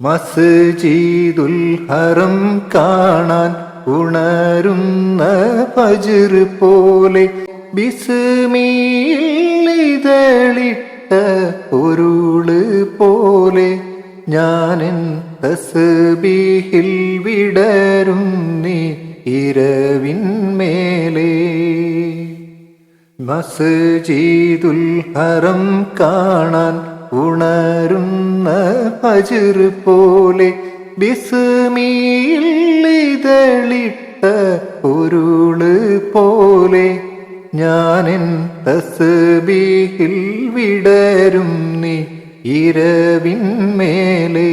മസ്ജിദുൽ ഹറം കാണാൻ ഉണരുന്ന ഫജ്ർ പോലെ ബിസ്മിയിലിതളിട്ട പൊരുൾ പോലെ ഞാനെൻ തസ്ബീഹിൽ വിടരും നീ ഇരവിന്മേലേ മസ്ജിദുൽ ഹറം കാണാൻ ഉണരുന്ന ഫജ്ർ പോലെ ബിസ്മിയിലിതളിട്ട ഉരുൾ പോലെ ഞാനെൻ തസ്ബീഹിൽ വിടരും നീ ഇരവിന്മേലേ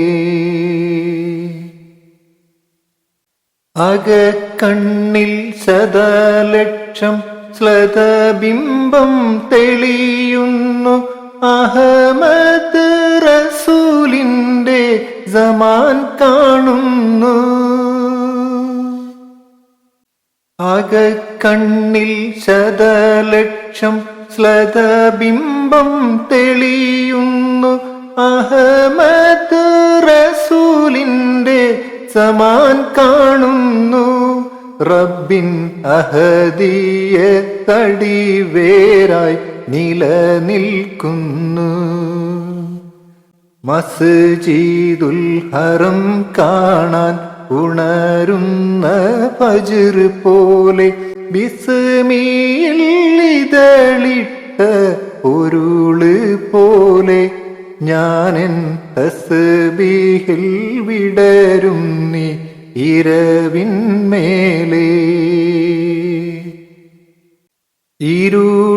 അകക്കണ്ണിൽ ശതലക്ഷം ശ്ലതബിംബം തെളിയുന്നു. അഹമ്മദ് റസൂലിന്റെ സമാൻ കാണുന്നു. അകക്കണ്ണിൽ ശതലക്ഷം ശ്ലതബിംബം തെളിയുന്നു. അഹമ്മദ് റസൂലിന്റെ സമാൻ കാണുന്നു. റബ്ബിൻ അഹദിയ തടിവേരായി നിലനിൽക്കുന്നു മസ്ജിദുൽ ഹറം കാണാൻ ഉണരുന്ന ഫജ്ർ പോലെ ബിസ്മിയിലിതളിട്ട ഉരുൾ പോലെ ഞാനെൻ തസ്ബീഹിൽ വിടരും നീ ഇരവിന്മേലേ ഇരുളിന്റെ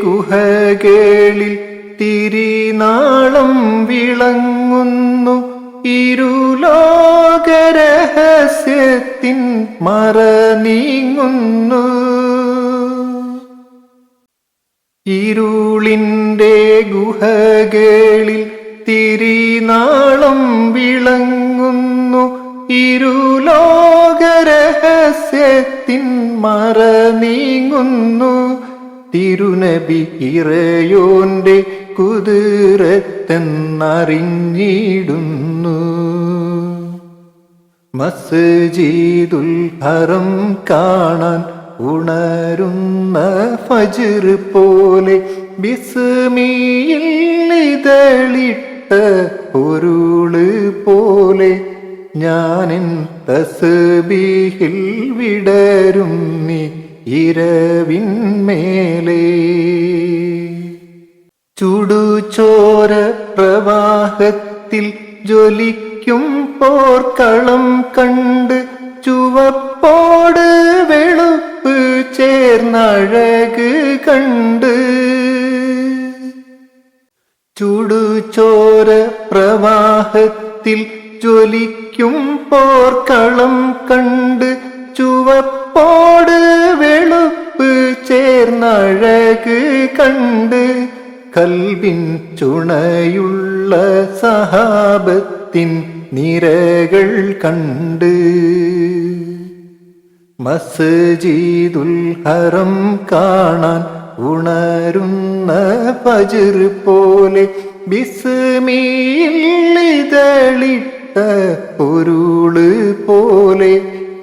ഗുഹകളിൽ തിരിനാളം വിളങ്ങുന്നു. ഇരുലോകരഹസ്യത്തിൻ മറ നീങ്ങുന്നു. ഇരുളിന്റെ ഗുഹകളിൽ തിരിനാളം വിളങ്ങുന്നു. ഇരുലോകരഹസ്യത്തിൻ മറ നീങ്ങുന്നു. തിരുനബി ഇറയോന്റെ കുതിരത്തെന്നറിഞ്ഞിടുന്നു. മസ്ജിദുൽ ഹറം കാണാൻ ഉണരുന്ന ഫജ്ർ പോലെ ബിസ്മിയിലിതളിട്ട ഒരുൾ പോലെ ഞാനിൻ തസ്ബീഹിൽ വിടരും നീ ഇരവിന്മേലേ. ചുടുചോര പ്രവാഹത്തിൽ ജ്വലിക്കും പോർക്കളം കണ്ട് ചുവപ്പോട് വെളുപ്പ് ചേർന്നഴക് കണ്ട്. ചുടുചോര പ്രവാഹത്തിൽ ജ്വലിക്കും പോർക്കളം കണ്ട് ചുവപ്പോട് ചേർന്നഴക് കണ്ട് കൽവിൻ ചുണയുള്ള സഹാബത്തിൻ നിരകൾ കണ്ട്. മസ്ജിദുൽ ഹറം കാണാൻ ഉണരുന്ന ഫജ്ർ പോലെ ബിസ്മിയിലിതളിട്ട പൊരുൾ പോലെ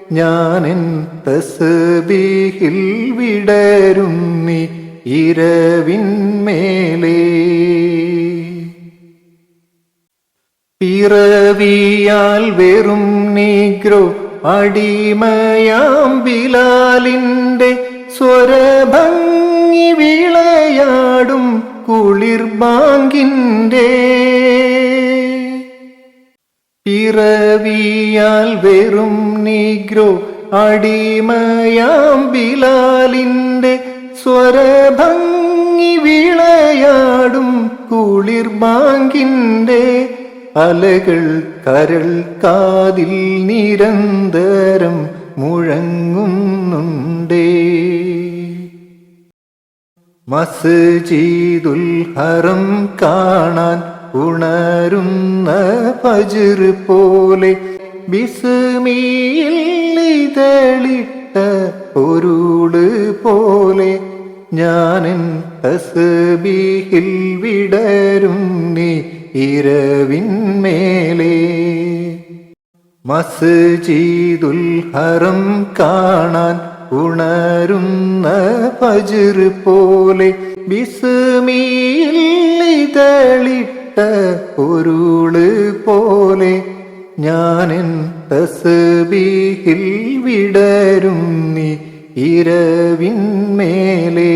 ഞാനെൻ തസ്ബീഹിൽ വിടരുന്നി ഇരവിന്മേലേ പിറവിയാൽ വെറും നീഗ്രോ അടിമയാം ബിലാലിന്റെ സ്വരഭംഗി വിളയാടും കുളിർബാങ്കിന്റെ പിറവിയാൽ വെറും നീഗ്രോ അടിമയാം ബിലാലിന്റെ സ്വരഭംഗി വിളയാടും കുളിർബാങ്കിന്റെ അലകൾ കരൾ കാതിൽ നിരന്തരം മുഴങ്ങുന്നുണ്ടേ. മസ്ജിദുൽ ഹറം കാണാൻ ഉണരുന്ന ഫജ്ർ പോലെ ബിസ്മിയിലിതളിട്ട പൊരുൾ പോലെ ഞാനെൻ തസ്ബീഹിൽ വിടരും നീ ഇരവിന്മേലേ മസ്ജിദുൽ ഹറം കാണാൻ ഉണരുന്ന ഫജ്ർ പോലെ ബിസ്മിയിൽ ഇതളിട്ട പൊരുൾ പോലെ ഞാനെൻ തസ്ബീഹിൽ വിടരും നീ ഇരവിന്മേലേ.